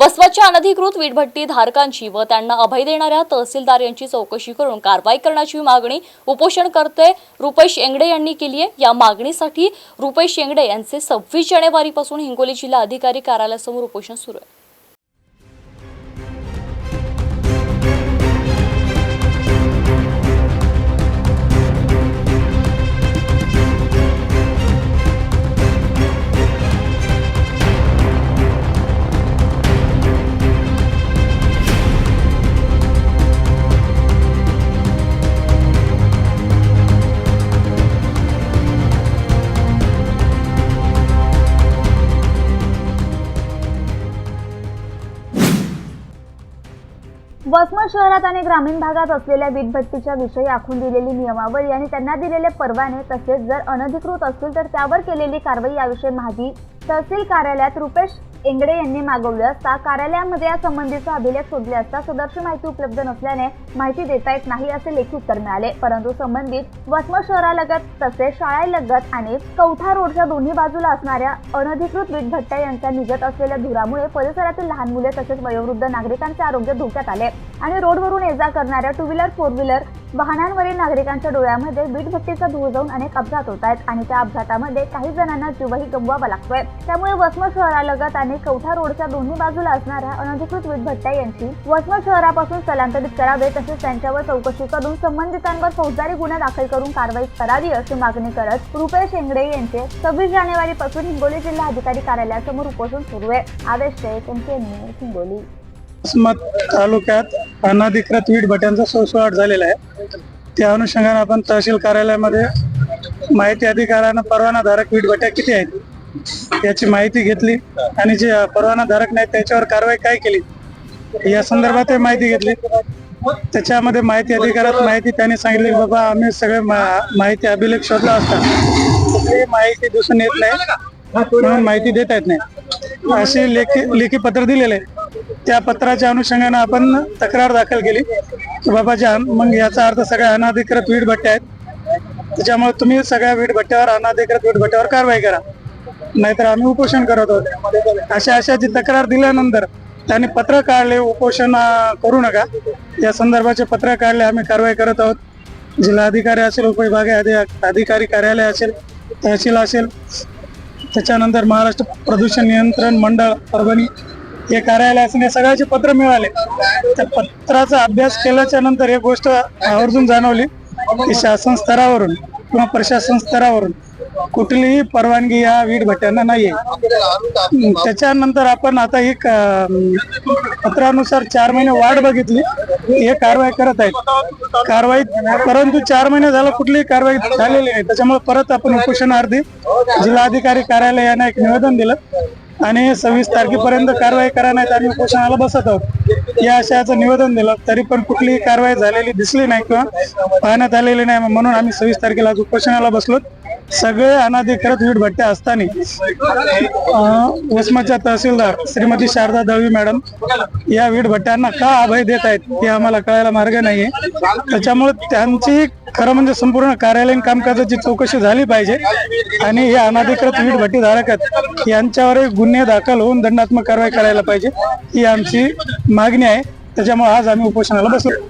वसवाच्या अनधिकृत वीटभट्टी धारकांची व त्यांना अभय देणाऱ्या तहसीलदार यांची चौकशी करून कारवाई करण्याची मागणी उपोषणकर्ते रुपेश येंगडे यांनी केली आहे. या मागणीसाठी रुपेश येंगडे यांचे सव्वीस जानेवारीपासून हिंगोली जिल्हा अधिकारी कार्यालयासमोर उपोषण सुरू आहे. वसमत शहरात आणि ग्रामीण भागात असलेल्या वीटभट्टीच्या विषयी आखून दिलेली नियमावली आणि त्यांना दिलेले परवाने तसेच जर अनधिकृत असतील तर त्यावर केलेली कारवाई याविषयी माहिती तहसील कार्यालयात रुपेश एंगडे यांनी मागवले असता कार्यालयामध्ये या संबंधीचा अभिलेख शोधले असता सदरची माहिती उपलब्ध नसल्याने माहिती देता येत नाही असे लेखी उत्तर मिळाले. परंतु संबंधित वसम शहरालगत तसेच शाळेलगत आणि कवठा रोडच्या दोन्ही बाजूला असणाऱ्या अनधिकृत वीटभट्ट्या यांच्या निघत असलेल्या धुरामुळे परिसरातील लहान मुले तसेच वयोवृद्ध नागरिकांचे आरोग्य धोक्यात आले आणि रोडवरून ये जा करणाऱ्या टू व्हीलर फोर व्हीलर वाहनांवरील नागरिकांच्या डोळ्यामध्ये वीटभट्टीचा धूर जाऊन अनेक अपघात होत आहेत आणि त्या अपघातामध्ये काही जणांना जीवही गमवावा लागतोय. त्यामुळे वसमत शहरालगत आणि कवठा रोडच्या दोन्ही बाजूला असणाऱ्या अनधिकृत वीटभट्ट्या यांची वसमत शहरापासून स्थलांतरित करावे तसेच त्यांच्यावर चौकशी करून संबंधितांवर फौजदारी गुन्हा दाखल करून कारवाई करावी अशी मागणी करत रुपेश शेंगडे यांचे सव्वीस जानेवारी पासून हिंगोली जिल्हा अधिकारी कार्यालयासमोर उपोषण सुरू आहे. आदेश शेख यांचे हिंगोली. वसमत तालुक्यात अनाधिकृत वीट भट्ट्यांचा सोसवाट झालेला आहे. त्या अनुषंगाने आपण तहसील कार्यालयामध्ये माहिती अधिकाऱ्यानं परवानाधारक वीट भट्ट्या किती आहेत याची माहिती घेतली आणि जे परवानाधारक नाहीत त्याच्यावर कारवाई काय केली या संदर्भात माहिती घेतली. त्याच्यामध्ये माहिती अधिकारात माहिती त्यांनी सांगितली की बाबा आम्ही सगळे मा- माहिती अभिलेख शोधला असता. कुठलीही माहिती दिसून येत नाही. म्हणून माहिती देता येत नाही. असे लेखी लेखी पत्र दिलेले आहे. त्या पत्राच्या अनुषंगाने आपण तक्रार दाखल केली की बाबा ज्या मग याचा अर्थ सगळ्या अनाधिकृत वीट भट्ट्या आहेत. त्याच्यामुळे तुम्ही सगळ्या वीट भट्ट्यावर अनाधिकृत वीट भट्ट्यावर कारवाई करा. नाहीतर आम्ही उपोषण करत आहोत. अशा अशा जी तक्रार दिल्यानंतर त्यांनी पत्र काढले उपोषण करू नका. या संदर्भाचे पत्र काढले आम्ही कारवाई करत आहोत. जिल्हाधिकारी असेल उपविभागीय अधिकारी कार्यालय असेल तहसील असेल. त्याच्यानंतर महाराष्ट्र प्रदूषण नियंत्रण मंडळ परभणी हे कार्यालय हे सगळ्याचे पत्र मिळाले. त्या पत्राचा अभ्यास केल्याच्यानंतर एक गोष्ट आवर्जून जाणवली की शासन स्तरावरून किंवा प्रशासन स्तरावरून कुठलीही परवानगी या वीट भट्ट्यांना नाहीये. त्याच्यानंतर आपण आता एक पत्रानुसार चार महिने वाट बघितली हे कारवाई करत आहेत. कारवाई परंतु चार महिने झाला कुठलीही कारवाई झालेली नाही. त्याच्यामुळे परत आपण उपोषणार्थी जिल्हाधिकारी कार्यालयाने एक निवेदन दिलं. आणि सव्वीस तारखेपर्यंत कारवाई करा नाही आम्ही उपोषणाला बसत आहोत. या आशयाचं निवेदन दिलं तरी पण कुठलीही कारवाई झालेली दिसली नाही किंवा पाहण्यात आलेली नाही. म्हणून आम्ही सव्वीस तारखेला आज उपोषणाला बसलो सगळे अनाधिकृत वीट भट्ट्या असताना अं, वसमतच्या तहसीलदार श्रीमती शारदा दळवी मॅडम या वीट भट्ट्यांना का अभय देत आहेत हे आम्हाला कळायला मार्ग नाहीये. त्याच्यामुळे त्यांची खरं म्हणजे संपूर्ण कार्यालयीन कामकाजाची चौकशी झाली पाहिजे. आणि हे अनाधिकृत वीट भट्टी धारक आहेत यांच्यावर गुन्हे दाखल होऊन दंडात्मक कारवाई करायला पाहिजे. ही आमची मागणी आहे. त्याच्यामुळे आज आम्ही उपोषणाला बसलो.